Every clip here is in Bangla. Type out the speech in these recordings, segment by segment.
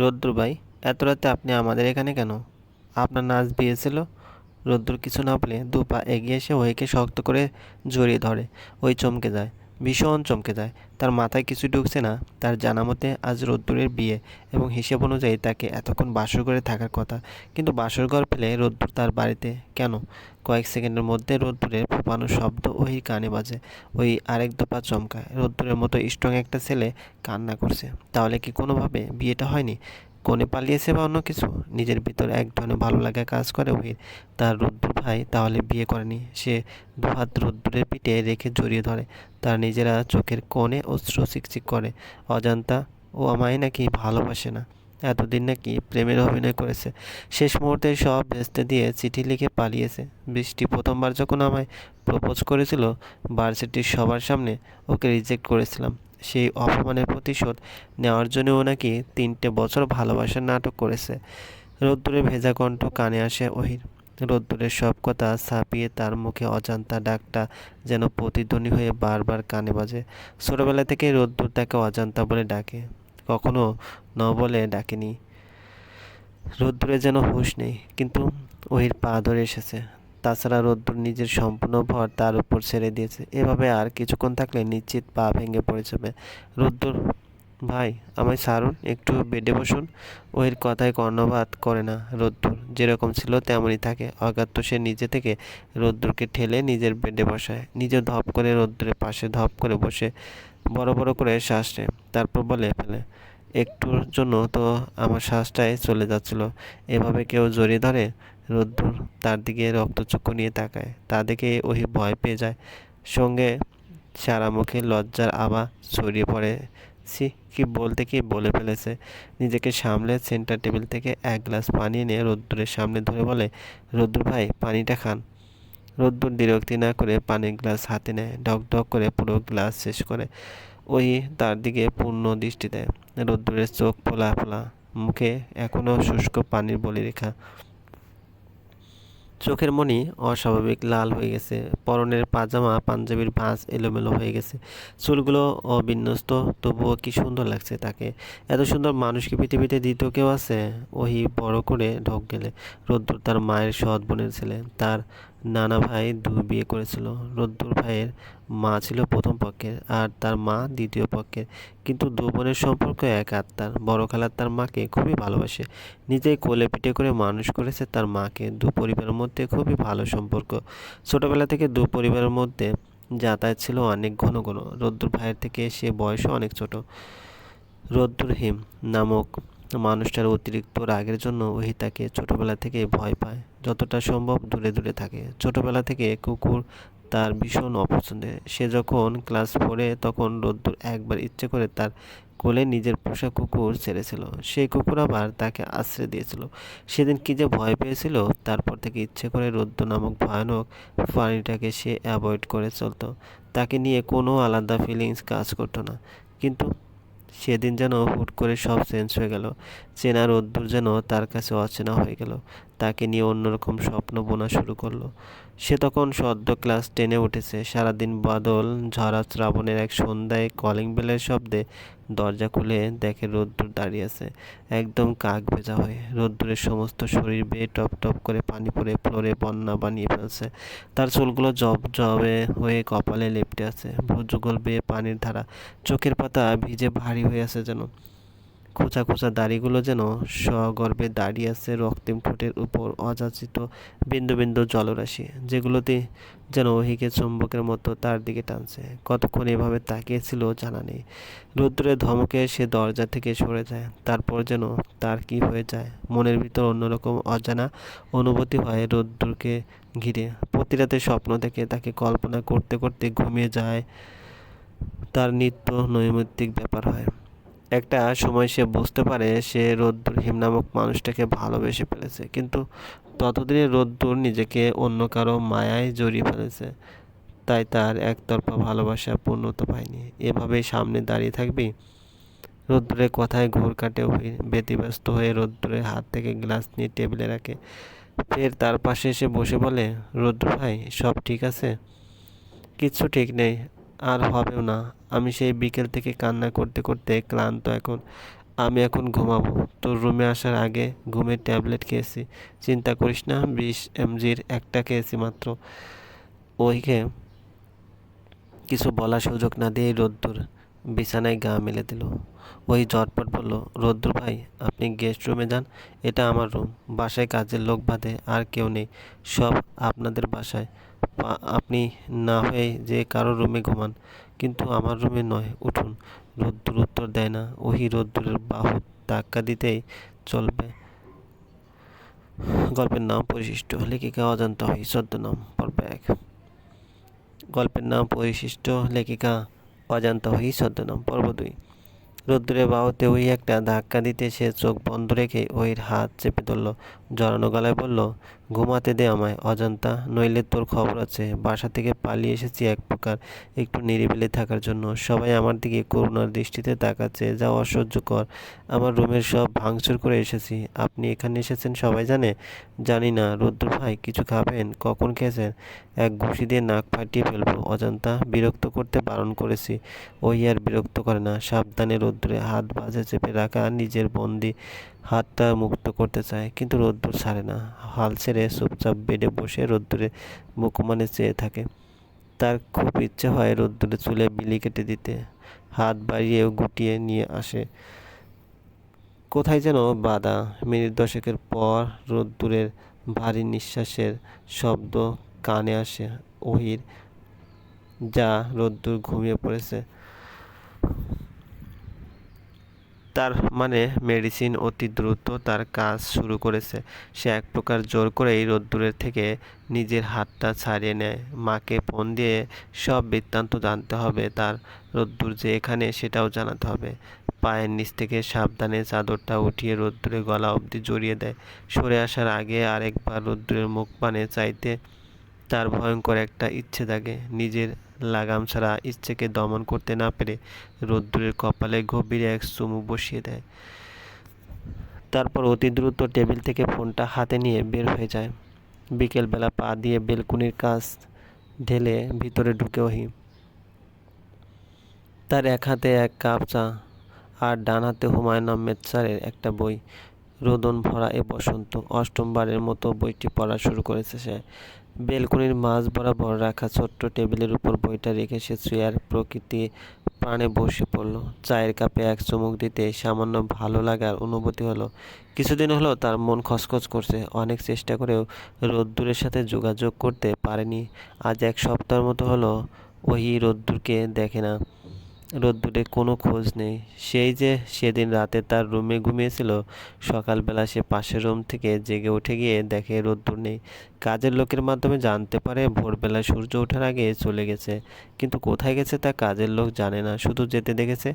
রোদ্দুর ভাই, এত রাতে আপনি আমাদের এখানে কেন? আপনার নাচ বিয়েছিল রোদ্দুর কিছু না বলে দু পা এগিয়ে এসে ওইকে শক্ত করে জড়িয়ে ধরে, ওই চমকে যায়। ভীষণ চমকে যায় তার মাথায় কিছু ঢুকছে না, তার জানা মতে আজ রোদ্দুরের বিয়ে এবং হিসেব অনুযায়ী তাকে এতক্ষণ বাসর ঘরে থাকার কথা। কিন্তু বাসর ঘর পেলে রোদ্দুর তার বাড়িতে। কেন? কয়েক সেকেন্ডের মধ্যে রোদ্দুরের ফোপানোর শব্দ ওই কানে বাজে। ওই আরেক দোপা চমকায়। রোদ্দুরের মতো স্ট্রং একটা ছেলে কান্না করছে। তাহলে কি কোনোভাবে বিয়েটা হয়নি? কোণে পালিয়েছে বা অন্য কিছু? নিজের ভিতরে এক ধরনের ভালো লাগা কাজ করে ওহির তার রোদ্দুর ভাই তাহলে বিয়ে করেনি। সে দুহাত রোদ্দুরের পিঠে রেখে জড়িয়ে ধরে। তার নিজেরা চোখের কোণে অশ্রু চিকচিক করে। অজান্তা, ও আমায় নাকি ভালোবাসে না। এতদিন নাকি প্রেমের অভিনয় করেছে। শেষ মুহূর্তে সব ভেস্তে দিয়ে চিঠি লিখে পালিয়েছে। বৃষ্টি প্রথমবার যখন আমায় প্রপোজ করেছিল, ভার্সিটির সবার সামনে ওকে রিজেক্ট করেছিলাম। সেই অপমানের প্রতিশোধ নেওয়ার জন্য ও নাকি তিনটে বছর ভালোবাসার নাটক করেছে। রোদ্দুরে ভেজা কণ্ঠ কানে আসে ওহির রোদ্দুরের সব কথা ছাপিয়ে তার মুখে অজান্তা ডাকটা যেন প্রতিধ্বনি হয়ে বারবার কানে বাজে। ছোটোবেলা থেকে রোদ্দুর তাকে অজান্তা বলে ডাকে। কখনো ন বলে ডাকেনি। রোদ্দুরে যেন হুঁশ নেই, কিন্তু ওহির পা ধরে এসেছে। তাছাড়া রোদ্দুর নিজের সম্পূর্ণ ভর তার উপর ছেড়ে দিয়েছে। এভাবে আর কিছুক্ষণ থাকলে নিশ্চিত পা ভেঙে পড়ে যাবে। রোদ্দুর, ভাই, আমায় সারুন একটু বেডে বসুন। ওহির কথায় কর্ণপাত করে না রোদ্দুর। যেরকম ছিল তেমনই থাকে। অগাত্য সে নিজে থেকে রোদ্দুরকে ঠেলে নিজের বেডে বসায়। নিজে ধপ করে রোদ্দুরের পাশে ধপ করে বসে বড় বড় করে শ্বাস তারপর বলে ফেলে, একটুর জন্য তো আমার শ্বাসটাই চলে যাচ্ছিল। এভাবে কেউ জড়িয়ে ধরে রোদ্দুর তার দিকে রক্তচক্ষু নিয়ে তাকায়। তা দেখে ওহি ভয় পেয়ে যায়। সঙ্গে সারা মুখে লজ্জার আভা ছড়িয়ে পড়ে। সি কি বলতে কি বলে ফেলেছে? নিজেকে সামলে সেন্টার টেবিল থেকে এক গ্লাস পানি এনে রোদ্দুরের সামনে ধরে বলে, রোদ্দুর ভাই, পানিটা খান। রোদ্দুর বিরক্তি না করে পানির গ্লাস হাতে নেয়, ঢক ঢক করে পুরো গ্লাস শেষ করে। ওই তার দিকে পূর্ণ দৃষ্টি দেয়। রোদ্দুরের চোখ ফোলা ফোলা, মুখে এখনও শুষ্ক পানির বলিরেখা। চোখের মনি অস্বাভাবিক লাল হয়ে গেছে। পরনের পাজামা পাঞ্জাবির ভাঁজ এলোমেলো হয়ে গেছে। চুলগুলো অবিন্যস্ত, তবুও কি সুন্দর লাগছে তাকে। এত সুন্দর মানুষ কি পৃথিবীতে দ্বিতীয় কেউ আছে? ওহি বড় করে ঢোক গেলে। রোদ্দুর তার মায়ের সৎ বোনের ছেলে। তার নানা ভাই দু বিয়ে করেছিল। রোদ্দুর ভাইয়ের মা ছিল প্রথম পক্ষের আর তার মা দ্বিতীয় পক্ষের। কিন্তু দু বোনের সম্পর্ক এক আত্মার বড় খালার তার মাকে খুবই ভালোবাসে। নিজেই কোলে পিঠে করে মানুষ করেছে তার মাকে। দু পরিবারের মধ্যে খুবই ভালো সম্পর্ক। ছোটোবেলা থেকে দু পরিবারের মধ্যে যাতায়াত ছিল অনেক ঘন ঘন। রোদ্দুর ভাইয়ের থেকে সে বয়সও অনেক ছোট। রোদ্দুর হিম নামক মানুষটার অতিরিক্ত রাগের জন্য ওহি তাকে ছোটবেলা থেকে ভয় পায়, যতটা সম্ভব দূরে দূরে থাকে। ছোটবেলা থেকে কুকুর তার ভীষণ অপছন্দের সে যখন ক্লাস ফোরে, তখন রোদ্দুর একবার ইচ্ছে করে তার কোলে নিজের পোষা কুকুর ছেড়েছিল। সেই কুকুর আবার তাকে আশ্রয় দিয়েছিল। সেদিন কি যে ভয় পেয়েছিল, তারপর থেকে ইচ্ছে করে রোদ্দ নামক ভয়ানক প্রাণীটাকে সে অ্যাভয়েড করে চলতো। তাকে নিয়ে কোনো আলাদা ফিলিংস কাজ করতো না। কিন্তু সেদিন যেন হুট করে সব চেঞ্জ হয়ে গেল। চেনা রোদ্দুর যেন তার কাছে অচেনা হয়ে গেল। তাকে নিয়ে অন্যরকম স্বপ্ন বোনা শুরু করল। সে তখন সদ্য ক্লাস টেনে উঠেছে। সারাদিন বাদল ঝরা শ্রাবণের এক সন্ধ্যায় কলিং বেলের শব্দে দরজা খুলে দেখে রোদ্দুর দাঁড়িয়ে আছে। একদম কাক ভেজা হয়ে রোদ্দুরের সমস্ত শরীর বেয়ে টপ টপ করে পানি পড়ে ফ্লোরে বন্যা বানিয়ে ফেলছে। তার চুলগুলো জব জবে হয়ে কপালে লেপটে আছে। ভুজুগল বেয়ে পানির ধারা চোখের পাতা ভিজে ভারী হয়ে আছে যেন। খোঁচা খোঁচা দাড়িগুলো যেন সগর্বে দাঁড়িয়ে আছে রক্তিম ঠোঁটের উপর অযাচিত বিন্দু বিন্দু জলরাশি, যেগুলোতে যেন ওহিকে চুম্বকের মতো তার দিকে টানছে। কতক্ষণ এভাবে তাকিয়েছিল জানা নেই। রৌদ্রের ধমকে সে দরজা থেকে সরে যায়, তারপর যেন তার কি হয়ে যায়, মনের ভিতর অন্যরকম অজানা অনুভূতি হয় রৌদ্রকে ঘিরে। প্রতি রাতে স্বপ্ন থেকে তাকে কল্পনা করতে করতে ঘুমিয়ে যায়, তার নিত্য নৈমিত্তিক ব্যাপার হয়। একটা সময় সে বুঝতে পারে সে রোদ্দুর হিম নামক মানুষটাকে ভালোবেসে ফেলেছে। কিন্তু ততদিনে রোদ্দুর নিজেকে অন্য কারও মায়ায় জড়িয়ে ফেলেছে। তাই তার একতরফা ভালোবাসা পূর্ণতা পায়নি। এভাবেই সামনে দাঁড়িয়ে থাকবি? রোদ্দুরের কথায় ঘোর কাটে ব্যতিব্যস্ত হয়ে রোদ্দুরের হাত থেকে গ্লাস নিয়ে টেবিলে রাখে। ফের তার পাশে এসে বসে বলে, রোদ্দুর ভাই, সব ঠিক আছে? কিচ্ছু ঠিক নেই। আর হবেও না। আমি সেই বিকেল থেকে কান্না করতে করতে ক্লান্ত এখন। আমি এখন ঘুমাবো। তোর রুমে আসার আগে ঘুমের ট্যাবলেট খেয়েছি। চিন্তা করিস না, বিশ এমজির একটা খেয়েছি মাত্র। ওইকে কিছু বলার সুযোগ না দিয়ে রোদ্দুর বিছানায় গা মেলে দিল। ওই ঝটপট বলল, রোদ্দুর ভাই, আপনি গেস্ট রুমে যান। এটা আমার রুম। বাসায় কাজের লোক বাদে আর কেউ নেই। সব আপনাদের বাসায়। আপনি না হয়ে যে কারও রুমে ঘুমান। কিন্তু আমার রুমে নয়, উঠুন। রোদ্দুর উত্তর দেয় না ওই রোদ্দুরের বাহু ধাক্কা দিতেই চলবে। গল্পের নাম পরিশিষ্ট, লেখিকা অজান্তা হই ছদ্মনাম পর্ব এক। গল্পের নাম পরিশিষ্ট, লেখিকা অজান্তা হই ছদ্মনাম পর্ব দুই। রোদ্দুরে বাহুতে ওই একটা ধাক্কা দিতে সে চোখ বন্ধ রেখে ওইর হাত চেপে ধরল। জড়ানো গলায় বলল, ঘুমাতে দে আমায়, অজান্তা। নইলে তোর খবর আছে, বাসা থেকে পালিয়ে এসেছি এক প্রকার একটু নিরিবিলি থাকার জন্য। সবাই আমার দিকে করুণার দৃষ্টিতে তাকাচ্ছে, যা অসহ্যকর। আমার রুমের সব ভাঙচুর করে এসেছি। আপনি এখানে এসেছেন সবাই জানে? জানি না। রোদ্দুর ভাই, কিছু খাবেন? কখন খেয়েছেন? এক ঘুষি দিয়ে নাক ফাটিয়ে ফেলব, অজান্তা। বিরক্ত করতে বারণ করেছি। ওই আর বিরক্ত করে না, সাবধানে রোদ্দুরে হাত বাজে চেপে রাখা নিজের বন্দি হাতটা মুক্ত করতে চায়, কিন্তু রোদ্দুর ছাড়ে না। হাল ছেড়ে চুপচাপ বেডে বসে রোদ্দুরে মুখমানে চেয়ে থাকে। তার খুব ইচ্ছে হয় রোদ্দুরে চুলে বিলি কেটে দিতে। হাত বাড়িয়েও গুটিয়ে নিয়ে আসে। কোথায় যেন বাধা। মিনিট দশকের পর রোদ্দুরের ভারী নিঃশ্বাসের শব্দ কানে আসে। ওহির যা রোদ্দুর ঘুমিয়ে পড়েছে। তার মানে মেডিসিন অতি দ্রুত তার কাজ শুরু করেছে। সে এক প্রকার জোর করেই রোদ্দুরের থেকে নিজের হাতটা ছাড়িয়ে নেয়। মাকে ফোন দিয়ে সব বৃত্তান্ত জানতে হবে তার রোদ্দুর যে এখানে সেটাও জানাতে হবে। পায়ের নিচ থেকে সাবধানে চাদরটা উঠিয়ে রোদ্দুরে গলা অবধি জড়িয়ে দেয়। সরে আসার আগে আরেকবার রোদ্দুরের মুখ পানে চাইতে তার ভয়ঙ্কর একটা ইচ্ছে জাগে নিজের লাগাম ছাড়া ইচ্ছেকে দমন করতে না পেরে রোদ্দুরের কপালে গভীরে এক চুমু বসিয়ে দেয়। তারপর অতি দ্রুত টেবিল থেকে ফোনটা হাতে নিয়ে বের হয়ে যায়। বিকেলবেলা পা দিয়ে বেলকুনির কাজ ঢেলে ভিতরে ঢুকে ওহি। তার এক হাতে এক কাপ চা আর ডান হাতে হুমায়ুন আহমেদ স্যারের একটা বই। রোদন ভরা এ বসন্ত। অষ্টমবারের মতো বইটি পড়া শুরু করেছে সে। বেলকনির মাঝ বরাবর রাখা ছোট্ট টেবিলের উপর বইটা রেখে সে চেয়ার প্রকৃতি প্রাণে বসে পড়ল। চায়ের কাপে এক চুমুক দিতে সামান্য ভালো লাগার অনুভূতি হলো। কিছুদিন হলো তার মন খসখস করছে। অনেক চেষ্টা করেও রোদ্দুরের সাথে যোগাযোগ করতে পারেনি। আজ এক সপ্তাহের মতো হলো, ওই রোদ্দুরকে দেখে না। রোদ্দুরে কোনো খোঁজ নেই। সেই যে সেদিন রাতে তার রুমে ঘুমিয়েছিল, সকালবেলা সে পাশের রুম থেকে জেগে উঠে গিয়ে দেখে রোদ্দুর নেই। কাজের লোকের মাধ্যমে জানতে পারে ভোরবেলা সূর্য ওঠার আগে চলে গেছে। কিন্তু কোথায় গেছে তা কাজের লোক জানে না। শুধু যেতে দেখেছে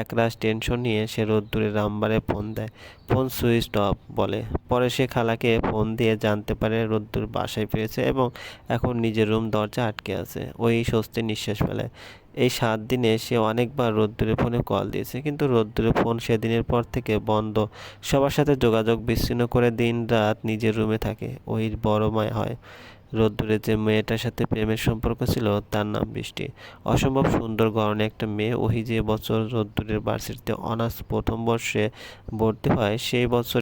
এক একরাশ টেনশন নিয়ে সে রোদ্দুরের নাম্বারে ফোন দেয়। ফোন সুইচ অফ বলে। পরে সে খালাকে ফোন দিয়ে জানতে পারে রোদ্দুর বাসায় ফিরেছে এবং এখন নিজের রুম দরজা আটকে আছে। ওই স্বস্তির নিঃশ্বাস ফেলে। এই সাত দিনে সে অনেকবার রোদ্দুরে ফোনে কল দিয়েছে, কিন্তু রোদ্দুরে ফোন সেদিনের পর থেকে বন্ধ। সবার সাথে যোগাযোগ বিচ্ছিন্ন করে দিন রাত নিজের রুমে থাকে। ওই বড় মায়া হয়। রোদ্দুরে যে মেয়েটার সাথে প্রেমের সম্পর্ক ছিল, তার নাম বৃষ্টি অসম্ভব সুন্দর গরনে একটা মেয়ে ওহি যে বছর রোদ্দুরের ভার্সিটিতে অনার্স প্রথম বর্ষে ভর্তি হয়, সেই বছর